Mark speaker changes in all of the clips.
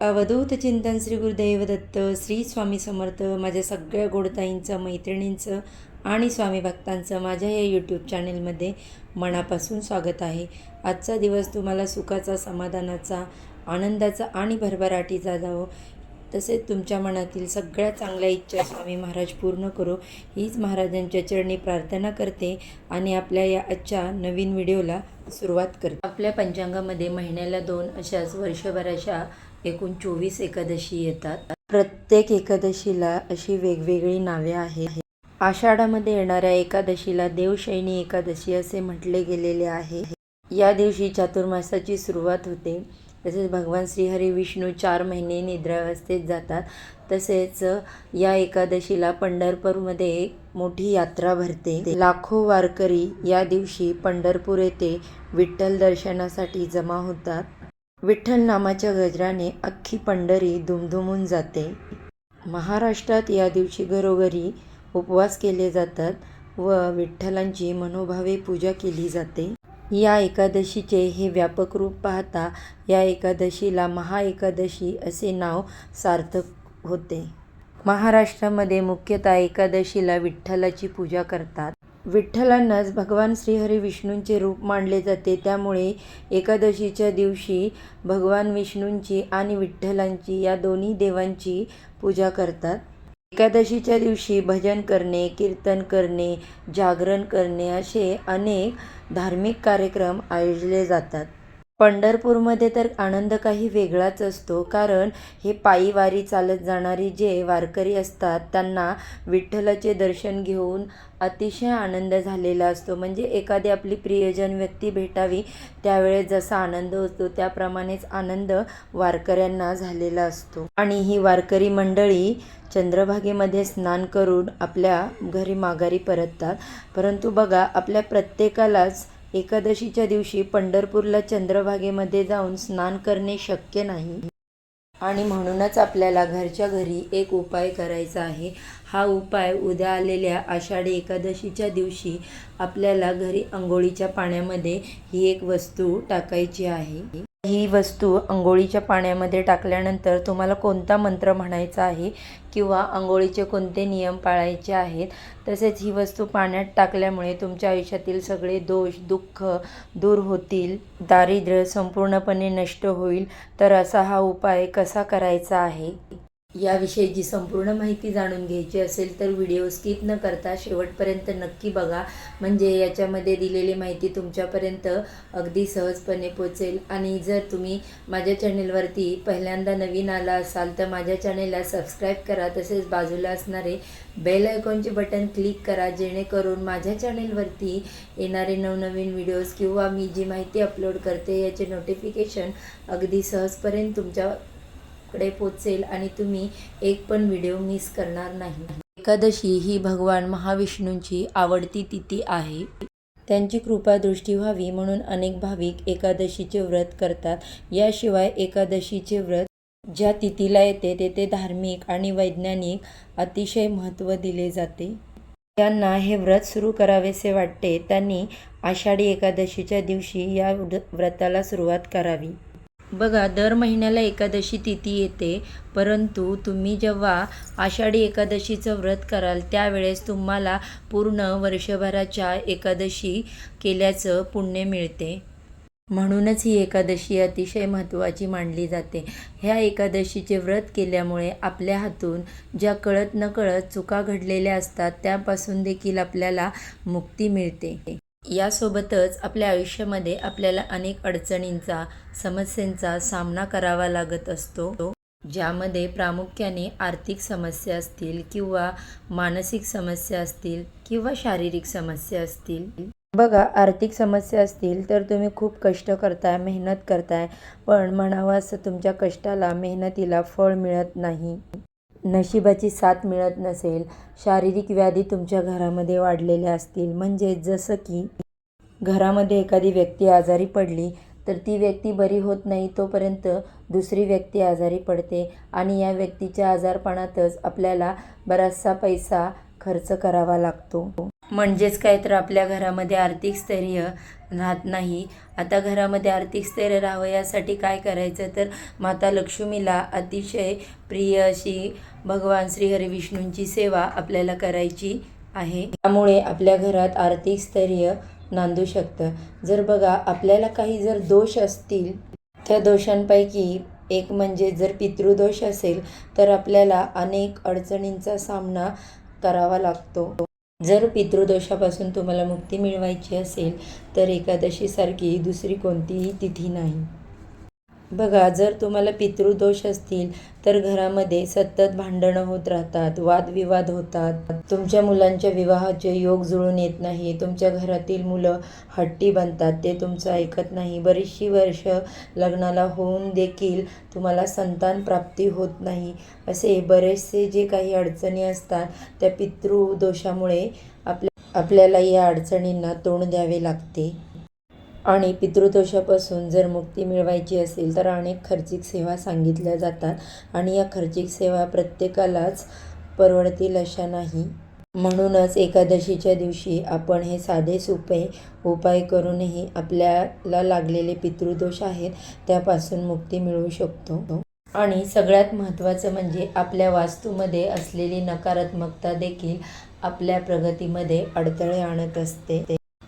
Speaker 1: अवधूत चिंतन श्री गुरुदेव दत्त श्री स्वामी समर्थ माझ्या सगळ्या गोडताईंचं मैत्रिणींचं आणि स्वामी भक्तांचं माझ्या या यूट्यूब चॅनेलमध्ये मनापासून स्वागत आहे. आजचा दिवस तुम्हाला सुखाचा समाधानाचा आनंदाचा आणि भरभराटीचा जावो. तसेच तुमच्या मनातील सगळ्या चांगल्या इच्छा स्वामी महाराज पूर्ण करो. हीच महाराजांच्या चरणी प्रार्थना करते आणि आपल्या या आजच्या नवीन व्हिडिओला सुरुवात करते. आपल्या पंचांगामध्ये महिन्याला दोन अशाच वर्षभराच्या एकूण चोवीस एकादशी येतात. प्रत्येक एकादशीला अशी वेगवेगळी नावे आहेत. आषाढामध्ये येणाऱ्या एकादशीला देवशैनी एकादशी असे म्हटले गेलेले आहे. या दिवशी चातुर्मासाची सुरुवात होते. तसेच भगवान श्रीहरी विष्णू चार महिने निद्रावस्थेत जातात. तसेच या एकादशीला पंढरपूरमध्ये एक मोठी यात्रा भरते. लाखो वारकरी या दिवशी पंढरपूर येथे विठ्ठल दर्शनासाठी जमा होतात. विठ्ठल नामाच्या गजराने अख्खी पंढरी दुमदुमून जाते. महाराष्ट्रात या दिवशी घरोघरी उपवास केले जातात व विठ्ठलांची मनोभावे पूजा केली जाते. या एकादशीचे हे व्यापक रूप पाहता या एकादशीला महाएकादशी असे नाव सार्थक होते. महाराष्ट्रामध्ये मुख्यतः एकादशीला विठ्ठलाची पूजा करतात. विठ्ठलांनाच भगवान श्रीहरी विष्णूंचे रूप मानले जाते. त्यामुळे एकादशीच्या दिवशी भगवान विष्णूंची आणि विठ्ठलांची या दोन्ही देवांची पूजा करतात. एकादशीच्या दिवशी भजन करणे कीर्तन करणे जागरण करणे असे अनेक धार्मिक कार्यक्रम आयोजले जातात. पंढरपूरमध्ये तर आनंद काही वेगळाच असतो. कारण हे पायी वारी चालत जाणारी जे वारकरी असतात त्यांना विठ्ठलाचे दर्शन घेऊन अतिशय आनंद झालेला असतो. म्हणजे एखादी आपली प्रियजन व्यक्ती भेटावी त्यावेळेस जसा आनंद होतो त्याप्रमाणेच आनंद वारकऱ्यांना झालेला असतो. आणि ही वारकरी मंडळी चंद्रभागेमध्ये स्नान करून आपल्या घरी माघारी परततात. परंतु बघा आपल्या प्रत्येकालाच एकादशीच्या दिवशी पंढरपूरला चंद्रभागेमध्ये जाऊन स्नान करणे शक्य नाही. आणि म्हणूनच आपल्याला घरच्या घरी एक उपाय करायचा आहे. हा उपाय उद्या आलेल्या आषाढी एकादशीच्या दिवशी आपल्याला घरी आंघोळीच्या पाण्यामध्ये ही एक वस्तू टाकायची आहे. ही वस्तू आंघोळीच्या पाण्यामध्ये टाकल्यानंतर तुम्हाला कोणता मंत्र म्हणायचा आहे किंवा आंघोळीचे कोणते नियम पाळायचे आहेत तसेच ही वस्तू पाण्यात टाकल्यामुळे तुमच्या आयुष्यातील सगळे दोष दुःख दूर होतील दारिद्र्य संपूर्णपणे नष्ट होईल. तर असा हा उपाय कसा करायचा आहे? याविषयीची संपूर्ण माहिती जाणून घ्यायची असेल तर व्हिडिओ स्किप न करता शेवटपर्यंत नक्की बघा. म्हणजे याच्यामध्ये दिलेली माहिती तुमच्यापर्यंत अगदी सहजपणे पोचेल. आणि जर तुम्ही माझ्या चॅनेलवरती पहिल्यांदा नवीन आला असाल तर माझ्या चॅनेलला सबस्क्राईब करा. तसेच बाजूला असणारे बेल आयकॉनचे बटन क्लिक करा जेणेकरून माझ्या चॅनेलवरती येणारे नवनवीन व्हिडिओज किंवा मी जी माहिती अपलोड करते याचे नोटिफिकेशन अगदी सहजपर्यंत तुमच्या कडे पोचेल आणि तुम्ही एक पण व्हिडिओ मिस करणार नाही. एकादशी ही भगवान महाविष्णूंची आवडती तिथी आहे. त्यांची कृपादृष्टी व्हावी म्हणून अनेक भाविक एकादशीचे व्रत करतात. याशिवाय एकादशीचे व्रत ज्या तिथीला येते तेथे धार्मिक आणि वैज्ञानिक अतिशय महत्त्व दिले जाते. त्यांना हे व्रत सुरू करावेसे वाटते त्यांनी आषाढी एकादशीच्या दिवशी या व्रताला सुरुवात करावी. बघा दर महिन्याला एकादशी तिथी येते परंतु तुम्ही जेव्हा आषाढी एकादशीचं व्रत कराल त्यावेळेस तुम्हाला पूर्ण वर्षभराच्या एकादशी केल्याचं पुण्य मिळते. म्हणूनच ही एकादशी अतिशय महत्त्वाची मानली जाते. ह्या एकादशीचे व्रत केल्यामुळे आपल्या हातून ज्या कळत नकळत चुका घडलेल्या असतात त्यापासून देखील आपल्याला मुक्ती मिळते. यासोबतच आपल्या आयुष्यामध्ये आपल्याला अनेक अडचणींचा समस्यांचा सामना करावा लागत असतो. ज्यामध्ये प्रामुख्याने आर्थिक समस्या असतील किंवा मानसिक समस्या असतील किंवा शारीरिक समस्या असतील. बघा आर्थिक समस्या असतील तर तुम्ही खूप कष्ट करताय मेहनत करताय पण म्हणावं असं तुमच्या कष्टाला मेहनतीला फळ मिळत नाही. नशिबाची साथ मिळत नसेल शारीरिक व्याधी तुमच्या घरामध्ये वाढलेल्या असतील. म्हणजे जसं की घरामध्ये एखादी व्यक्ती आजारी पडली तर ती व्यक्ती बरी होत नाही तोपर्यंत दुसरी व्यक्ती आजारी पडते आणि या व्यक्तीच्या आजारपणातच आपल्याला बराचसा पैसा खर्च करावा लागतो. म्हणजेच काय तर आपल्या घरामध्ये आर्थिक स्थैर्य राहत नाही. आता घरामध्ये आर्थिक स्थैर्य राहावं यासाठी काय करायचं? तर माता लक्ष्मीला अतिशय प्रिय अशी भगवान श्री विष्णूंची सेवा आपल्याला करायची आहे. त्यामुळे आपल्या घरात आर्थिक स्थैर्य नांदू शकतं. जर बघा आपल्याला काही जर दोष असतील त्या दोषांपैकी एक म्हणजे जर पितृदोष असेल तर आपल्याला अनेक अडचणींचा सामना करावा लागतो. जर पितृदोषापासून तुम्हाला मुक्ती मिळवायची असेल तर एकादशीसारखी दुसरी कोणतीही तिथी नाही. बघा जर तुम्हाला पितृदोष असतील तर घरामध्ये सतत भांडणं होत राहतात वादविवाद होतात. तुमच्या मुलांच्या विवाहाचे योग जुळून येत नाही तुमच्या घरातील मुलं हट्टी बनतात ते तुमचं ऐकत नाही. बरीचशी वर्ष लग्नाला होऊन देखील तुम्हाला संतान प्राप्ती होत नाही. असे बरेचसे जे काही अडचणी असतात त्या पितृदोषामुळे आपल्या आपल्याला या अडचणींना तोंड द्यावे लागते. आणि पितृदोषापासून जर मुक्ती मिळवायची असेल तर अनेक खर्चिक सेवा सांगितल्या जातात आणि या खर्चिक सेवा प्रत्येकालाच परवडतील अशा नाही. म्हणूनच एकादशीच्या दिवशी आपण हे साधे सोपे उपाय करूनही आपल्याला लागलेले पितृदोष आहेत त्यापासून मुक्ती मिळवू शकतो. आणि सगळ्यात महत्त्वाचं म्हणजे आपल्या वास्तूमध्ये असलेली नकारात्मकता देखील आपल्या प्रगतीमध्ये अडथळे आणत असते.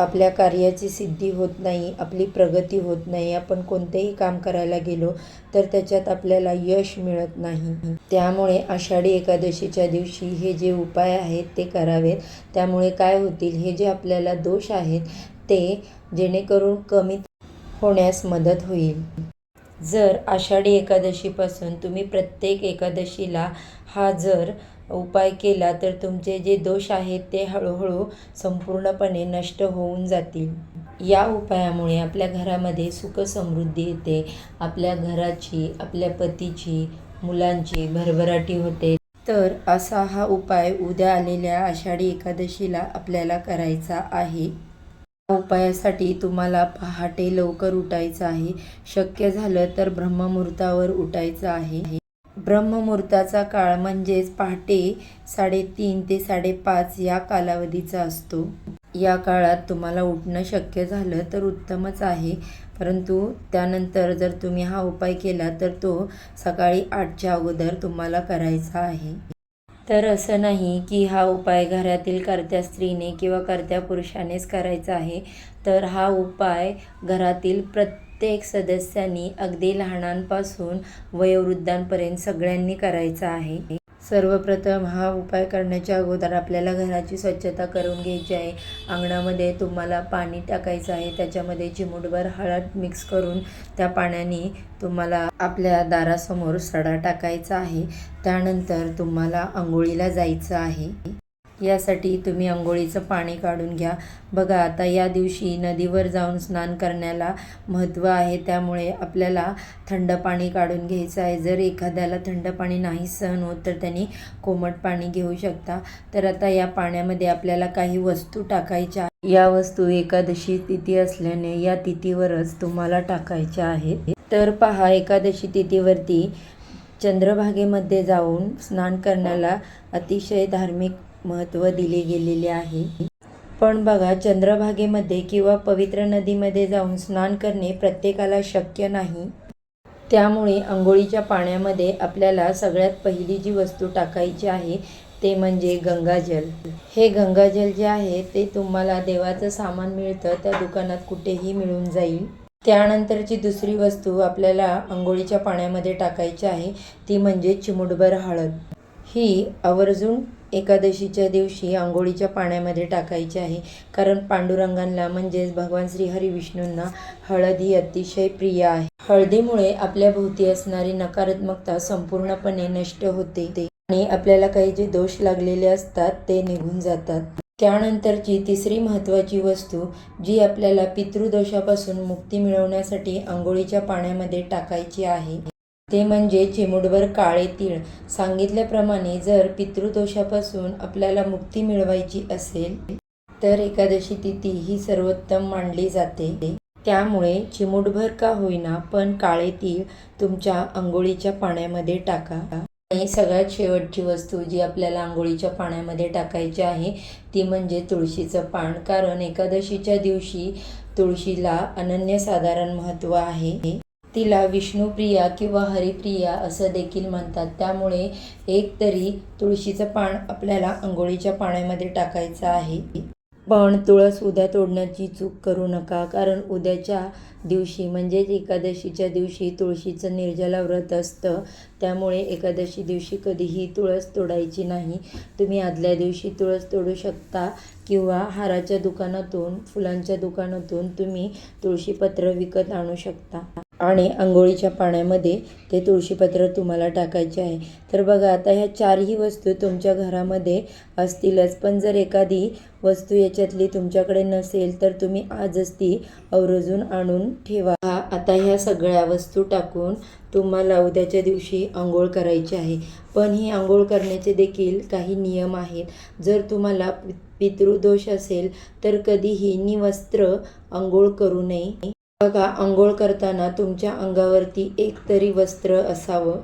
Speaker 1: आपल्या कार्याची सिद्धी होत नाही आपली प्रगती होत नाही आपण कोणतेही काम करायला गेलो तर त्याच्यात आपल्याला यश मिळत नाही. त्यामुळे आषाढी एकादशीच्या दिवशी हे जे उपाय आहेत ते करावेत. त्यामुळे काय होतील? हे जे आपल्याला दोष आहेत ते जेणेकरून कमी होण्यास मदत होईल. जर आषाढी एकादशीपासून तुम्ही प्रत्येक एकादशीला हा जर उपाय केला तर तुमचे जे दोष आहेत ते हळूहळू संपूर्णपणे नष्ट होऊन जातील. या उपायामुळे आपल्या घरामध्ये सुख समृद्धी येते. आपल्या घराची आपल्या पतीची मुलांची भरभराटी होते. तर असा हा उपाय उद्या आलेल्या आषाढी एकादशीला आपल्याला करायचा आहे. या उपायासाठी तुम्हाला पहाटे लवकर उठायचं आहे. शक्य झालं तर ब्रह्ममुहूर्तावर उठायचं आहे. ब्रह्ममुहूर्ताचा काळ म्हणजेच पहाटे साडेतीन ते साडेपाच या कालावधीचा असतो. या काळात तुम्हाला उठणं शक्य झालं तर उत्तमच आहे. परंतु त्यानंतर जर तुम्ही हा उपाय केला तर तो सकाळी आठच्या अगोदर तुम्हाला करायचा आहे. तर असं नाही की हा उपाय घरातील करत्या स्त्रीने किंवा करत्या पुरुषानेच करायचा आहे. तर हा उपाय घरातील प्रत्येक प्रत्येक सदस्यांनी अगदी लहानांपासून वयोवृद्धांपर्यंत सगळ्यांनी करायचा आहे. सर्वप्रथम हा उपाय करण्याच्या अगोदर आपल्याला घराची स्वच्छता करून घ्यायची आहे. अंगणामध्ये तुम्हाला पाणी टाकायचं आहे. त्याच्यामध्ये चिमूटभर हळद मिक्स करून त्या पाण्याने तुम्हाला आपल्या दारासमोर सडा टाकायचा आहे. त्यानंतर तुम्हाला आंघोळीला जायचं आहे. यासाठी तुम्ही आंघोळीचं पाणी काढून घ्या. बघा आता या दिवशी नदीवर जाऊन स्नान करण्याला महत्त्व आहे. त्यामुळे आपल्याला थंड पाणी काढून घ्यायचं आहे. जर एखाद्याला थंड पाणी नाही सहन होत तर त्यांनी कोमट पाणी घेऊ शकता. तर आता या पाण्यामध्ये आपल्याला काही वस्तू टाकायच्या या वस्तू एकादशी तिथी असल्याने या तिथीवरच तुम्हाला टाकायच्या आहेत. तर पहा एकादशी तिथीवरती चंद्रभागेमध्ये जाऊन स्नान करण्याला अतिशय धार्मिक महत्त्व दिले गेलेले आहे. पण बघा चंद्रभागेमध्ये किंवा पवित्र नदीमध्ये जाऊन स्नान करणे प्रत्येकाला शक्य नाही. त्यामुळे आंघोळीच्या पाण्यामध्ये आपल्याला सगळ्यात पहिली जी वस्तू टाकायची आहे ते म्हणजे गंगाजल. हे गंगाजल जे आहे ते तुम्हाला देवाचं सामान मिळतं त्या दुकानात कुठेही मिळून जाईल. त्यानंतरची दुसरी वस्तू आपल्याला आंघोळीच्या पाण्यामध्ये टाकायची आहे ती म्हणजे चिमुटभर हळद. ही आवर्जून एकादशीच्या दिवशी आंघोळीच्या पाण्यामध्ये टाकायची आहे. कारण पांडुरंगांना म्हणजेच भगवान श्री हरी विष्णूंना हळद ही अतिशय प्रिय आहे. हळदीमुळे आपल्या भोवती असणारी नकारात्मकता संपूर्णपणे नष्ट होते. आणि आपल्याला काही जे दोष लागलेले असतात ते निघून जातात. त्यानंतरची तिसरी महत्त्वाची वस्तू जी आपल्याला पितृदोषापासून मुक्ती मिळवण्यासाठी आंघोळीच्या पाण्यामध्ये टाकायची आहे ते म्हणजे चिमुटभर काळे तीळ. सांगितल्याप्रमाणे जर पितृदोषापासून आपल्याला मुक्ती मिळवायची असेल तर एकादशी तिथी ही सर्वोत्तम मानली जाते. त्यामुळे चिमुटभर का होईना पण काळे तीळ तुमच्या आंघोळीच्या पाण्यामध्ये टाका. आणि सगळ्यात शेवटची वस्तू जी आपल्याला आंघोळीच्या पाण्यामध्ये टाकायची आहे ती म्हणजे तुळशीचं पान. कारण एकादशीच्या दिवशी तुळशीला अनन्यसाधारण महत्त्व आहे. तिला विष्णुप्रिया किंवा हरिप्रिया असं देखील म्हणतात. त्यामुळे एक तरी तुळशीचं पान आपल्याला आंघोळीच्या पाण्यामध्ये टाकायचं आहे. पण तुळस उद्या तोडण्याची चूक करू नका कारण उद्याच्या दिवशी म्हणजेच एकादशीच्या दिवशी तुळशीचं निर्जला व्रत असतं. त्यामुळे एकादशी दिवशी कधीही तुळस तोडायची नाही. तुम्ही आदल्या दिवशी तुळस तोडू शकता किंवा हाराच्या दुकानातून फुलांच्या दुकानातून तुम्ही तुळशीपत्र विकत आणू शकता. आणि आंघोळीच्या पाण्यामध्ये ते तुळशीपत्र तुम्हाला टाकायचे आहे. तर बघा आता ह्या चारही वस्तू तुमच्या घरामध्ये असतीलच. पण जर एखादी वस्तू याच्यातली तुमच्याकडे नसेल तर तुम्ही आजच ती अवरजून आणून ठेवा. आता ह्या सगळ्या वस्तू टाकून तुम्हाला उद्याच्या दिवशी आंघोळ करायची आहे. पण ही आंघोळ करण्याचे देखील काही नियम आहेत. जर तुम्हाला पितृदोष असेल तर कधीही निवस्त्र आंघोळ करू नये. बघा आंघोळ करताना तुमच्या अंगावरती एक तरी वस्त्र असावं.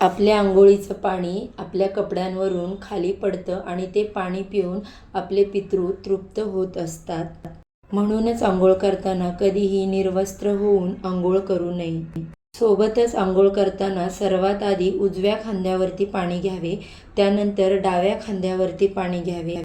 Speaker 1: आपल्या आंघोळीचं पाणी आपल्या कपड्यांवरून खाली पडतं आणि ते पाणी पिऊन आपले पितृ तृप्त होत असतात. म्हणूनच आंघोळ करताना कधीही निर्वस्त्र होऊन आंघोळ करू नये. सोबतच आंघोळ करताना सर्वात आधी उजव्या खांद्यावरती पाणी घ्यावे त्यानंतर डाव्या खांद्यावरती पाणी घ्यावे.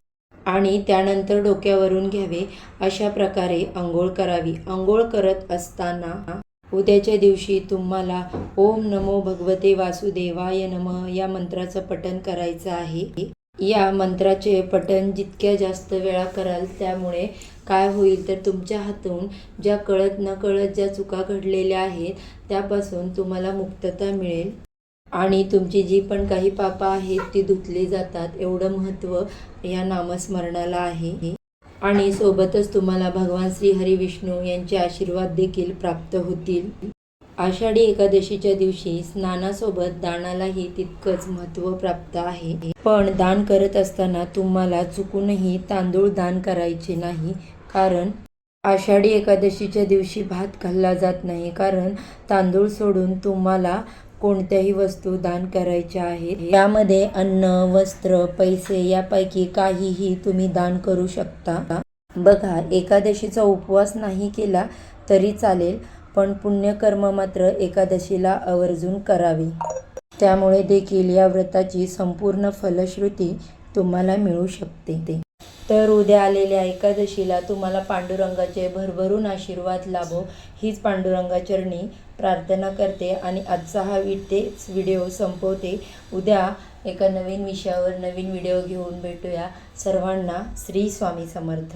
Speaker 1: आणि त्यानंतर डोक्यावरून घ्यावे. अशा प्रकारे आंघोळ करावी. आंघोळ करत असताना उद्याच्या दिवशी तुम्हाला ओम नमो भगवते वासुदेवाय नम या मंत्राचं पठण करायचं आहे. या मंत्राचे पठण जितक्या जास्त वेळा कराल त्यामुळे काय होईल तर तुमच्या हातून ज्या कळत न कळत ज्या चुका घडलेल्या आहेत त्यापासून तुम्हाला मुक्तता मिळेल. आणि तुमची जी पण काही पापं आहेत ती धुतली जातात. एवढं महत्त्व या नामस्मरणाला आहे. आणि सोबतच तुम्हाला भगवान श्री हरी विष्णू यांचे आशीर्वाद देखील प्राप्त होतील. आषाढी एकादशीच्या दिवशी स्नानासोबत दानालाही तितकंच महत्त्व प्राप्त आहे. पण दान करत असताना तुम्हाला चुकूनही तांदूळ दान करायचे नाही. कारण आषाढी एकादशीच्या दिवशी भात खाल्ला जात नाही. कारण तांदूळ सोडून तुम्हाला कोणत्याही वस्तू दान करायच्या आहेत. यामध्ये अन्न वस्त्र पैसे यापैकी काहीही तुम्ही दान करू शकता. बघा एकादशीचा उपवास नाही केला तरी चालेल पण पुण्यकर्म मात्र एकादशीला आवर्जून करावे. त्यामुळे देखील या व्रताची संपूर्ण फलश्रुती तुम्हाला मिळू शकते. तर उद्या आलेल्या एकादशीला तुम्हाला पांडुरंगाचे भरभरून आशीर्वाद लाभो. हीच पांडुरंगाचरणी प्रार्थना करते आणि आजचा हा तेच व्हिडिओ संपवते. उद्या एका नवीन विषयावर नवीन व्हिडिओ घेऊन भेटूया. सर्वांना श्री स्वामी समर्थ.